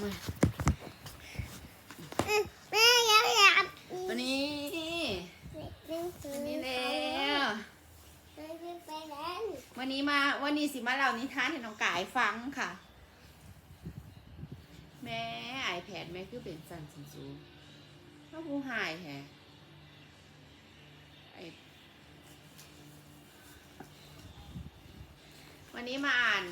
แม่อยากอยากวันนี้วันนี้แล้ววันนี้มาวันนี้สิมาเล่านิทานให้น้องกายฟังค่ะ แม่ไอแพดแม่คือเป็นสันสูงสูงถ้าผู้หายแฮะวันนี้มาอ่าน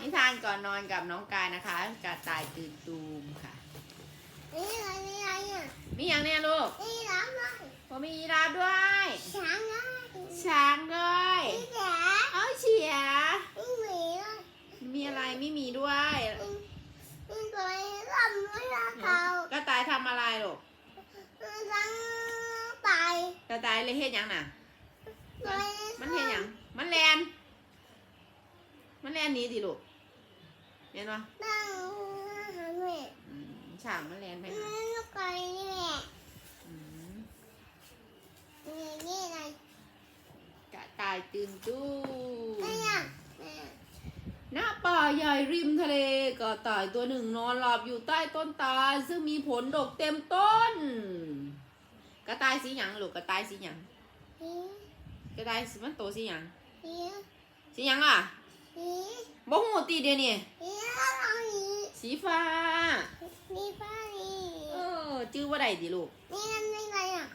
นิทานก่อนนอนกับน้องกายนะคะกระต่ายตื่นตูมค่ะ นี่อะไรนี่อะไรอะมีอย่างเนี้ยลูกนี่ร้านอะไรผมมียีราฟด้วย ช้างอะช้างด้วยนี่แจ๋เอาเฉียนี่หมีอะมีอะไรไม่มีด้วยนี่นี่ตัวลำไม่รักเขากระต่ายทำอะไรลูกตั้งไปกระต่ายเลยเฮ็ดหยังน่ะ ตัวมันเฮ็ดหยังมันแลน มันแลนหนี้ดิลูกเห็นปะตั้งหาแม่อืมฉางมันแลนไปหานี่ลูกไก่นี่แหละอืมนี่นี่อะไรกระต่ายตื่นตู้นี่อะแม่หน้าป่าใหญ่ริมทะเลกระต่ายตัวหนึ่งนอนหลับอยู่ใต้ต้นตาลซึ่งมีผลดกเต็มต้น กระต่ายสีหยังลูกกระต่ายสีหยังนี่กระต่ายสีมันโตสีหยังนี่สีหยังอะ นี่บ่หูตีเดียวนี่นี่อะไรนี่สีฟ้านี่ป้านี่เออจื้อว่าใดดิลูก นี่นั่นนี่อะไรอะ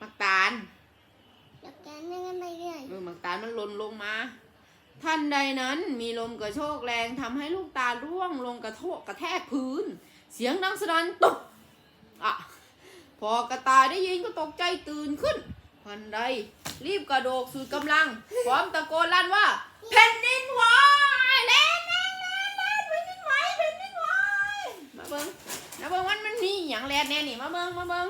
มักตาลเดี๋ยวแกนั่นไปเรื่อยเออมักตาลมันหล่นลงมาทันใดนั้นมีลมกระโชกแรงทำให้ลูกตาลร่วงลงกระโทกกระแทกพื้น เสียงดังสนั่นตุบอะพอกระต่ายได้ยินก็ตกใจตื่นขึ้นทันใด รีบกระโดดสุดกำลัง พร้อมตะโกนลั่นว่าแผ่นดินไหวแลนแลนแลนแลนแผ่นดินไหวแผ่นดินไหวมาเบิ้งมาเบิ้งมันมันมีอย่างแลนแน่นี่มาเบิ้งมาเบิ้ง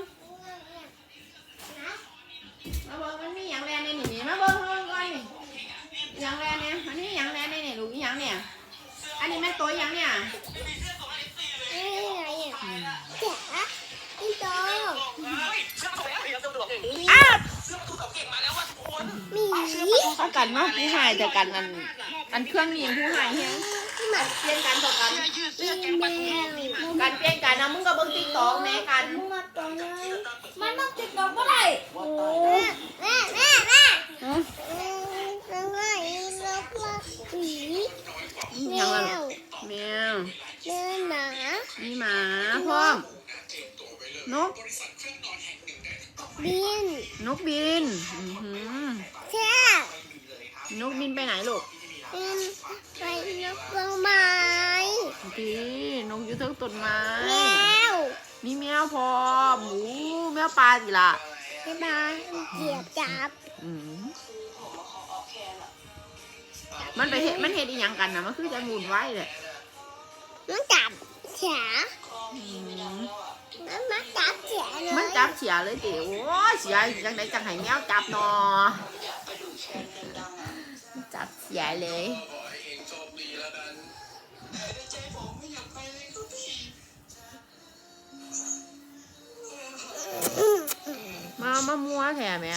มาเบิ่งมันมีหยังแลนในนี่นี่มาเบิ่งมาเบิ่งก่อนนี่หยังแลนเนี่ยอันนี้หยังแลนในนี่ลูกอีหยังเนี่ยอันนี้แม่ตัวหยังเนี่ย เขากันเนาะผู้หายแต่กันอันอันเครื่องนี้ผู้หายเฮียมันเปลี่ยนกันต่อกันมีแมวกันเปลี่ยนกันนะมึงก็เบิ่งติ๊กต็อกแม่กันมาตัวนึงมันต้องติ๊กต็อกบ่ได้โอ้แม่แม่แม่ฮะยังไงลูกว่าหมีอีแมหยังล่ะวแมวเดินหมามีหมาพร้อมนกบิน นกบิน อื้อหือแช่ นกบินไปไหนลูกบินไปนกต้นไม้ดีนกอยู่เทิงต้นไม้แมวมีแมวพร้อมหมูแมวปลาสิล่ะไปมาเหยียบจับอืมมันไปเห็ดมันเห็ดอีหยังกันนะมันคือจะงูนไว้เลยมันจับแฉอืมมันมาจับแฉเลยมันจับเสียเลยติโอ้ยเสียจังไดจังไห้แมวจับหนอ จับเสียเลยมามามัวแถมแม่